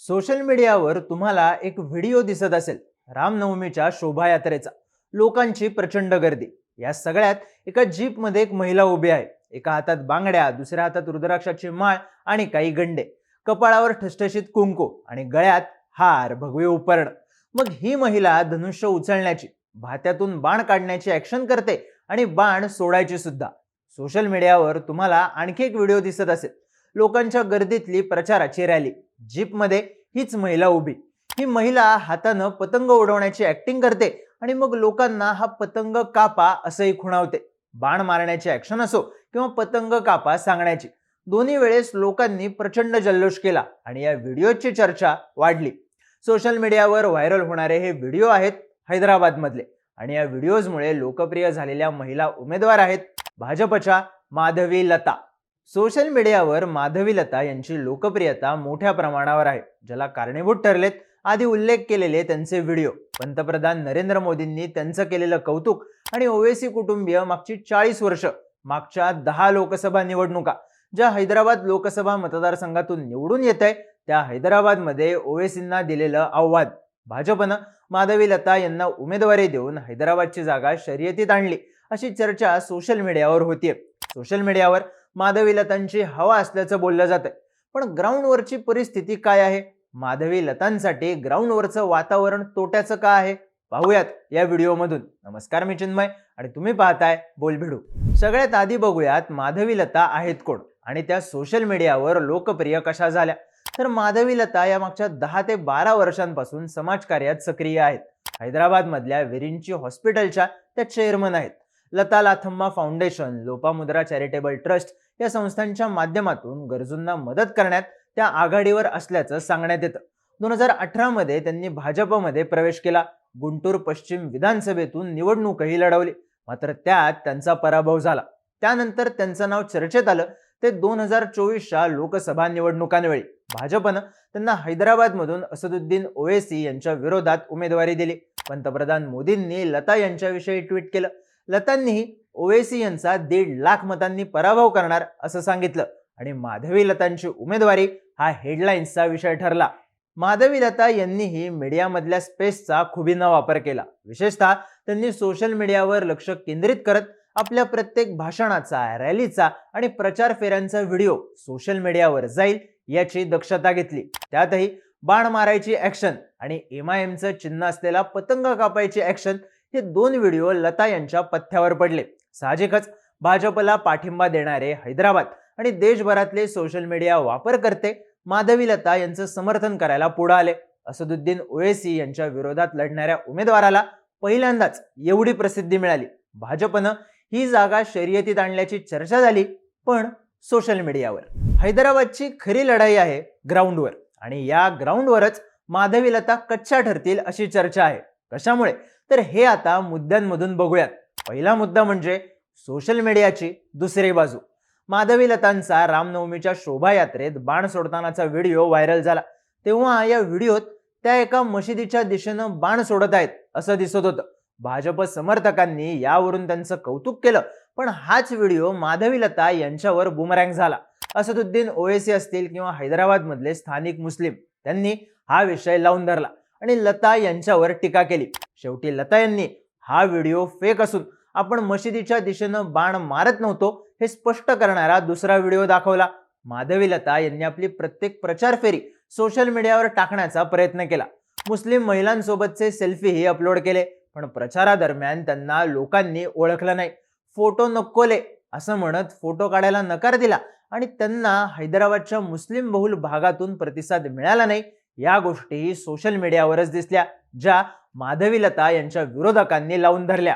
Social मीडियावर तुम्हाला एक व्हिडिओ दिसत असेल रामनवमीच्या शोभायात्रेचा. लोकांची प्रचंड गर्दी. या सगळ्यात एका जीपमध्ये एक महिला उभी आहे. एका हातात बांगड्या दुसऱ्या हातात रुद्राक्षाची माळ आणि काही गंडे. कपाळावर ठसठशीत कुंकू आणि गळ्यात हार भगवे उपरण. मग ही महिला धनुष्य उचलण्याची भात्यातून बाण काढण्याची ऍक्शन करते आणि बाण सोडायची सुद्धा. सोशल मीडियावर तुम्हाला आणखी एक व्हिडिओ दिसत असेल. लोकांच्या गर्दीतली प्रचाराची रॅली. जीपमध्ये हीच महिला उभी. ही महिला हातानं पतंग उडवण्याची ऍक्टिंग करते आणि मग लोकांना हा पतंग कापा असंही खुणावते. बाण मारण्याची ऍक्शन असो किंवा पतंग कापा सांगण्याची. दोन्ही वेळेस लोकांनी प्रचंड जल्लोष केला आणि या व्हिडिओची चर्चा वाढली. सोशल मीडियावर व्हायरल होणारे हे व्हिडिओ आहेत हैदराबादमधले आणि या व्हिडिओजमुळे लोकप्रिय झालेल्या महिला उमेदवार आहेत भाजपच्या माधवी लता. सोशल मीडियावर माधवी लता यांची लोकप्रियता मोठ्या प्रमाणावर आहे ज्याला कारणीभूत ठरलेत. आधी उल्लेख केलेले त्यांचे व्हिडिओ. पंतप्रधान नरेंद्र मोदींनी त्यांचं केलेलं कौतुक आणि ओवेसी कुटुंबीय मागची चाळीस वर्ष मागच्या दहा लोकसभा निवडणुका ज्या हैदराबाद लोकसभा मतदारसंघातून निवडून येत आहे त्या हैदराबादमध्ये ओवेसींना दिलेलं आव्हान. भाजपनं माधवी लता यांना उमेदवारी देऊन हैदराबादची जागा शर्यतीत आणली अशी चर्चा सोशल मीडियावर होतीये. सोशल मीडियावर माधवी लतांची हवा असल्याचं बोललं जातंय. पण ग्राउंडवरची परिस्थिती काय आहे? माधवी लतांसाठी ग्राउंडवरचं वातावरण तोट्याचं का आहे? पाहूयात या व्हिडिओमधून. नमस्कार मी चिन्मय आणि तुम्ही पाहताय बोलभिडू. सगळ्यात आधी बघूयात माधवी लता आहेत कोण? आणि त्या सोशल मीडियावर लोकप्रिय कशा झाल्या? तर माधवी लता या मागच्या दहा ते बारा वर्षांपासून समाजकार्यात सक्रिय आहेत. हैदराबादमधल्या विरिंची हॉस्पिटलच्या त्या चेअरमन आहेत. Lata Lathamma foundation Lopamudra charitable trust या संस्थांच्या माध्यमातून गरजूंना मदत करण्यात त्या आघाडीवर असल्याचं सांगण्यात येतं. दोन हजार अठरामध्ये त्यांनी भाजपमध्ये प्रवेश केला. गुंटूर पश्चिम विधानसभेतून निवडणूकही लढवली. मात्र त्यात त्यांचा पराभव झाला. त्यानंतर त्यांचं नाव चर्चेत आलं. ते दोन हजार चोवीसच्या लोकसभा निवडणुकांवेळी भाजपनं त्यांना हैदराबादमधून असदुद्दीन ओवेसी यांच्या विरोधात उमेदवारी दिली. पंतप्रधान मोदींनी लता यांच्याविषयी ट्विट केलं. लतांनीही ओवेसी यांचा दीड लाख मतांनी पराभव करणार असं सांगितलं. आणि माधवी लतांची उमेदवारी हा हेडलाईन्सचा विषय ठरला. माधवी लता यांनीही मीडियामधल्या स्पेसचा खुबीनं वापर केला. विशेषतः त्यांनी सोशल मीडियावर लक्ष केंद्रित करत आपल्या प्रत्येक भाषणाचा रॅलीचा आणि प्रचार फेऱ्यांचा व्हिडिओ सोशल मीडियावर जाईल याची दक्षता घेतली. त्यातही बाण मारायची ऍक्शन आणि एम आय एमचं चिन्ह असलेला पतंग कापायची ऍक्शन हे दोन व्हिडिओ लता यांच्या पथ्यावर पडले. साहजिकच भाजपला पाठिंबा देणारे हैदराबाद आणि देशभरातले सोशल मीडिया वापरकर्ते माधवी लता यांचं समर्थन करायला पुढे आले. असदुद्दीन ओवेसी यांच्या विरोधात लढणाऱ्या उमेदवाराला पहिल्यांदाच एवढी प्रसिद्धी मिळाली. भाजपनं ही जागा शर्यतीत आणल्याची चर्चा झाली पण सोशल मीडियावर हैदराबादची खरी लढाई आहे ग्राउंडवर आणि या ग्राउंडवरच माधवी लता कच्च्या ठरतील अशी चर्चा आहे. कशामुळे? तर हे आता मुद्द्यांमधून बघूयात. पहिला मुद्दा म्हणजे सोशल मीडियाची दुसरी बाजू. माधवी लतांचा रामनवमीच्या शोभायात्रेत बाण सोडतानाचा व्हिडिओ व्हायरल झाला. तेव्हा या व्हिडिओत त्या एका मशिदीच्या दिशेनं बाण सोडत आहेत असं दिसत होतं. भाजप समर्थकांनी यावरून त्यांचं कौतुक केलं पण हाच व्हिडिओ माधवी लता यांच्यावर बुमरँग झाला. असदुद्दीन ओएसी असतील किंवा हैदराबादमधले स्थानिक मुस्लिम त्यांनी हा विषय लावून धरला आणि लता यांच्यावर टीका केली. शेवटी लता यांनी हा व्हिडिओ फेक असून आपण मशिदीच्या दिशेनं बाण मारत नव्हतो हे स्पष्ट करणारा दुसरा व्हिडिओ दाखवला. माधवी लता यांनी आपली प्रत्येक प्रचार फेरी सोशल मीडियावर टाकण्याचा प्रयत्न केला. मुस्लिम महिलांसोबतचे सेल्फीही अपलोड केले पण प्रचारादरम्यान त्यांना लोकांनी ओळखलं नाही. फोटो नकोले असं म्हणत फोटो काढायला नकार दिला आणि त्यांना हैदराबादच्या मुस्लिम बहुल भागातून प्रतिसाद मिळाला नाही. या गोष्टी सोशल मीडियावरच दिसल्या ज्या माधवी लता यांच्या विरोधकांनी लावून धरल्या.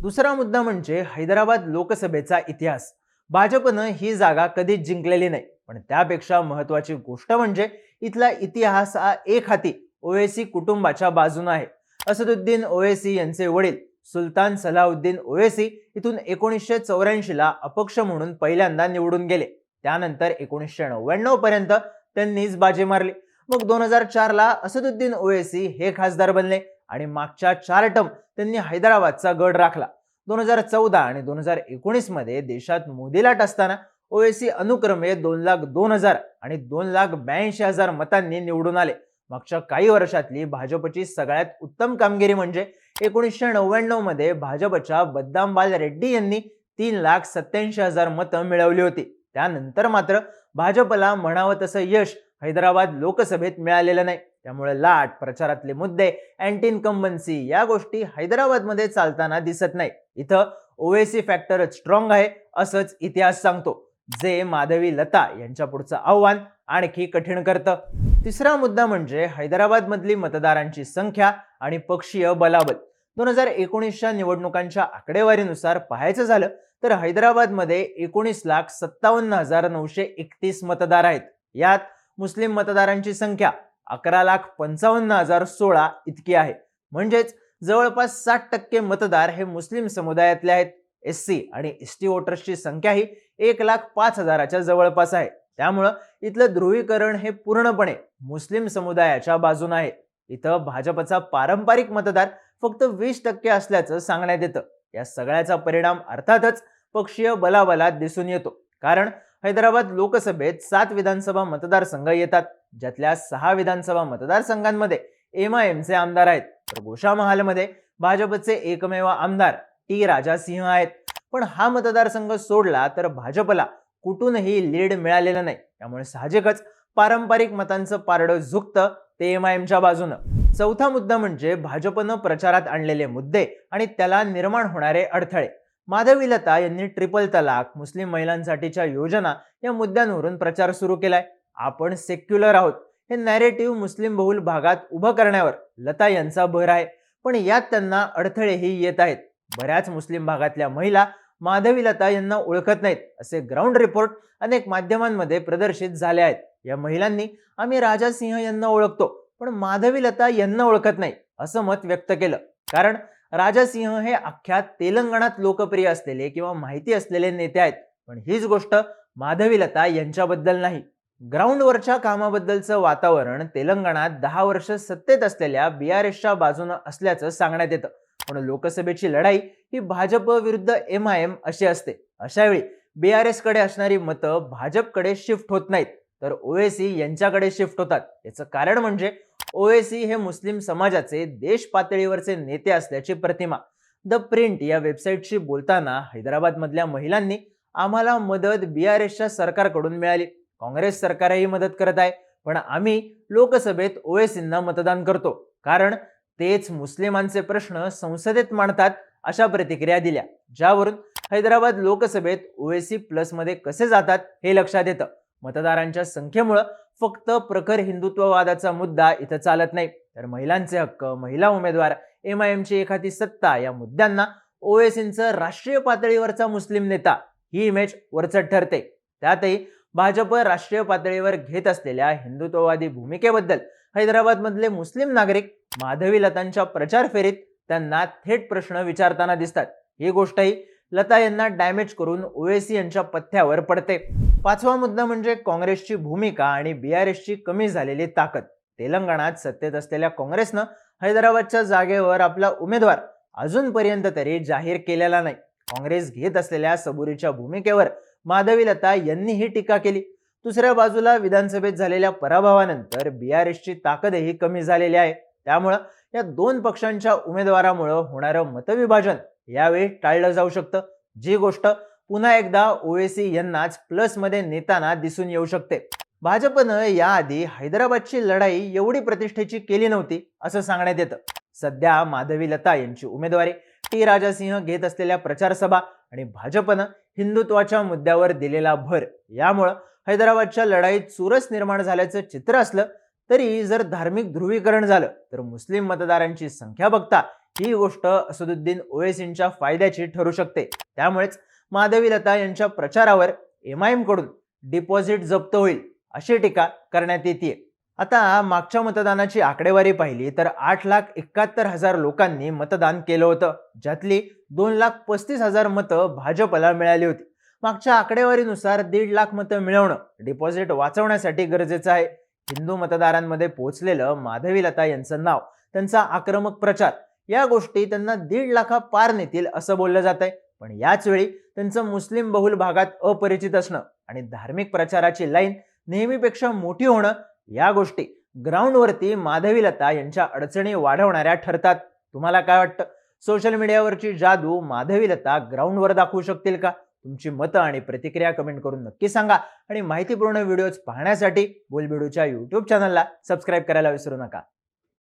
दुसरा मुद्दा म्हणजे हैदराबाद लोकसभेचा इतिहास. भाजपनं ही जागा कधीच जिंकलेली नाही. पण त्यापेक्षा महत्वाची गोष्ट म्हणजे इथला इतिहास हा एक हाती ओवेसी कुटुंबाच्या बाजूने आहे. असदुद्दीन ओवेसी यांचे वडील सुलतान सलाहुद्दीन ओवेसी इथून एकोणीसशे चौऱ्याऐंशीला अपक्ष म्हणून पहिल्यांदा निवडून गेले. त्यानंतर एकोणीसशे नव्याण्णव पर्यंत त्यांनीच बाजी मारली. मग दोन हजार चारला असदुद्दीन ओवेसी हे खासदार बनले आणि मागच्या चार टर्म त्यांनी हैदराबादचा गड राखला. दोन हजार चौदा आणि दोन हजार एकोणीसमध्ये देशात मोदी लाट असताना ओवेसी अनुक्रमे दोन लाख दोन हजार आणि दोन लाख ब्याऐंशी हजार मतांनी निवडून आले. मागच्या काही वर्षातली भाजपची सगळ्यात उत्तम कामगिरी म्हणजे एकोणीसशे नव्याण्णवमध्ये भाजपच्या बद्दामबाल रेड्डी यांनी तीन लाख सत्याऐंशी हजार मतं मिळवली होती. त्यानंतर मात्र भाजपला म्हणावं तसं यश हैदराबाद लोकसभेत मिळालेलं नाही. त्यामुळे लाट प्रचारातले मुद्दे अँटी इन्कम्बन्सी या गोष्टी हैदराबादमध्ये चालताना दिसत नाही. इथं ओवेसी फॅक्टर स्ट्रॉंग आहे असंच इतिहास सांगतो. जे माधवी लता यांच्या पुढचं आव्हान आणखी कठीण करतं. तिसरा मुद्दा म्हणजे हैदराबादमधली मतदारांची संख्या आणि पक्षीय बलाबल. दोन हजार एकोणीसच्या निवडणुकांच्या आकडेवारीनुसार पाहायचं झालं तर हैदराबादमध्ये एकोणीस लाख सत्तावन्न हजार नऊशे एकतीस मतदार आहेत. यात मुस्लिम मतदारांची संख्या अकरा लाख पंचावन्न हजार सोळा इतकी आहे. म्हणजेच जवळपास साठ टक्के मतदार हे मुस्लिम समुदायातले आहेत. एस सी आणि एस टी वोटर्सची संख्या ही एक लाख पाच हजाराच्या जवळपास आहे. त्यामुळं इथलं ध्रुवीकरण हे पूर्णपणे मुस्लिम समुदायाच्या बाजून आहे. इथं भाजपचा पारंपरिक मतदार फक्त वीस टक्के असल्याचं सांगण्यात येतं. या सगळ्याचा परिणाम अर्थातच पक्षीय बलाबलात दिसून येतो. कारण हैदराबाद लोकसभेत सात विधानसभा मतदारसंघ येतात. ज्यातल्या सहा विधानसभा मतदारसंघांमध्ये एम आय एमचे आमदार आहेत. तर गोशामहालमध्ये भाजपचे एकमेव आमदार टी राजासिंह आहेत. पण हा मतदारसंघ सोडला तर भाजपला कुठूनही लीड मिळालेलं नाही. त्यामुळे साहजिकच पारंपरिक मतांचं पारडं झुकतं ते एम आय एमच्या बाजूनं. चौथा मुद्दा म्हणजे भाजपनं प्रचारात आणलेले मुद्दे आणि त्याला निर्माण होणारे अडथळे. माधवी लता यांनी ट्रिपल तलाक मुस्लिम महिलांसाठीच्या योजना या मुद्द्यांवरून प्रचार सुरू केलाय. आपण सेक्युलर आहोत. हे नॅरेटिव्ह मुस्लिम बहुल भागात उभं करण्यावर लता यांचा भर आहे. पण यात त्यांना अडथळेही येत आहेत. बऱ्याच मुस्लिम भागातल्या महिला माधवी लता यांना ओळखत नाहीत असे ग्राउंड रिपोर्ट अनेक माध्यमांमध्ये प्रदर्शित झाले आहेत. या महिलांनी आम्ही राजा सिंह यांना ओळखतो पण माधवी लता यांना ओळखत नाही असं मत व्यक्त केलं. कारण राजासिंह हे अख्ख्या तेलंगणात लोकप्रिय असलेले किंवा माहिती असलेले नेते आहेत. पण हीच गोष्ट माधवीलता यांच्याबद्दल नाही. ग्राउंडवरच्या कामाबद्दलचं वातावरण तेलंगणात दहा वर्ष सत्तेत असलेल्या बी आर एसच्या बाजूनं असल्याचं सांगण्यात येतं. पण लोकसभेची लढाई ही भाजप विरुद्ध एम आय एम अशी असते. अशा वेळी बी आर एसकडे असणारी मतं भाजपकडे शिफ्ट होत नाहीत. तर ओएसी यांच्याकडे शिफ्ट होतात. याचं कारण म्हणजे ओएसी हे मुस्लिम समाजाचे देश पातळीवरचे नेते असल्याची प्रतिमा. द प्रिंट या वेबसाईटशी बोलताना हैदराबादमधल्या महिलांनी आम्हाला मदत बी आर एसच्या सरकारकडून मिळाली. काँग्रेस सरकारही मदत करत आहे पण आम्ही लोकसभेत ओएसींना मतदान करतो. कारण तेच मुस्लिमांचे प्रश्न संसदेत मांडतात अशा प्रतिक्रिया दिल्या. ज्यावरून हैदराबाद लोकसभेत ओएसी प्लसमध्ये कसे जातात हे लक्षात येतं. मतदारांच्या संख्येमुळं फक्त प्रखर हिंदुत्ववादाचा मुद्दा इथं चालत नाही. तर महिलांचे हक्क महिला उमेदवार एम आय एमची एखादी सत्ता या मुद्द्यांना ओएसींचं राष्ट्रीय पातळीवरचा मुस्लिम नेता ही इमेज वरचढ ठरते. त्यातही भाजप राष्ट्रीय पातळीवर घेत असलेल्या हिंदुत्ववादी भूमिकेबद्दल हैदराबादमधले मुस्लिम नागरिक माधवी लतांच्या प्रचार फेरीत त्यांना थेट प्रश्न विचारताना दिसतात. ही गोष्टही लता यांना डॅमेज करून ओवेसी यांच्या पथ्यावर पडते. पाचवा मुद्दा म्हणजे काँग्रेसची भूमिका आणि बी आर एसची कमी झालेली ताकद. तेलंगणात सत्तेत असलेल्या काँग्रेसनं हैदराबादच्या जागेवर आपला उमेदवार अजूनपर्यंत तरी जाहीर केलेला नाही. काँग्रेस घेत असलेल्या सबुरीच्या भूमिकेवर माधवी लता यांनी ही टीका केली. दुसऱ्या बाजूला विधानसभेत झालेल्या पराभवानंतर बी आर एसची ताकदही कमी झालेली आहे. त्यामुळं या दोन पक्षांच्या उमेदवारामुळं होणारं मतविभाजन यावेळी टाळलं जाऊ शकतं. जी गोष्ट पुन्हा एकदा ओएसी यांनाच प्लसमध्ये नेताना दिसून येऊ शकते. भाजपनं याआधी हैदराबादची लढाई एवढी प्रतिष्ठेची केली नव्हती असं सांगण्यात येतं. सध्या माधवी लता यांची उमेदवारी टी राजासिंह घेत असलेल्या प्रचार सभा आणि भाजपनं हिंदुत्वाच्या मुद्द्यावर दिलेला भर यामुळं हैदराबादच्या लढाईत चुरस निर्माण झाल्याचं चित्र असलं तरी जर धार्मिक ध्रुवीकरण झालं तर मुस्लिम मतदारांची संख्या बघता ही गोष्ट असदुद्दीन ओवेसींच्या फायद्याची ठरू शकते. त्यामुळेच माधवी लता यांच्या प्रचारावर एम आय एमकडून डिपॉझिट जप्त होईल अशी टीका करण्यात येते आता मागच्या मतदानाची आकडेवारी पाहिली तर आठ लाख एकाहत्तर हजार लोकांनी मतदान केलं होतं. ज्यातली दोन लाख पस्तीस हजार मतं भाजपला मिळाली होती. मागच्या आकडेवारीनुसार दीड लाख मतं मिळवणं डिपॉझिट वाचवण्यासाठी गरजेचं आहे. हिंदू मतदारांमध्ये पोहोचलेलं माधवी लता यांचं नाव त्यांचा आक्रमक प्रचार या गोष्टी त्यांना दीड लाखा पार नेतील असं बोललं जात आहे पण याच वेळी त्यांचं मुस्लिम बहुल भागात अपरिचित असणं आणि धार्मिक प्रचाराची लाईन नेहमीपेक्षा मोठी होणं या गोष्टी ग्राउंडवरती माधवी लता यांच्या अडचणी वाढवणाऱ्या ठरतात. तुम्हाला काय वाटतं? सोशल मीडियावरची जादू माधवीलता ग्राउंडवर दाखवू शकतील का? तुमची मतं आणि प्रतिक्रिया कमेंट करून नक्की सांगा. आणि माहितीपूर्ण व्हिडिओज पाहण्यासाठी बोलबिडूच्या युट्यूब चॅनलला सबस्क्राईब करायला विसरू नका.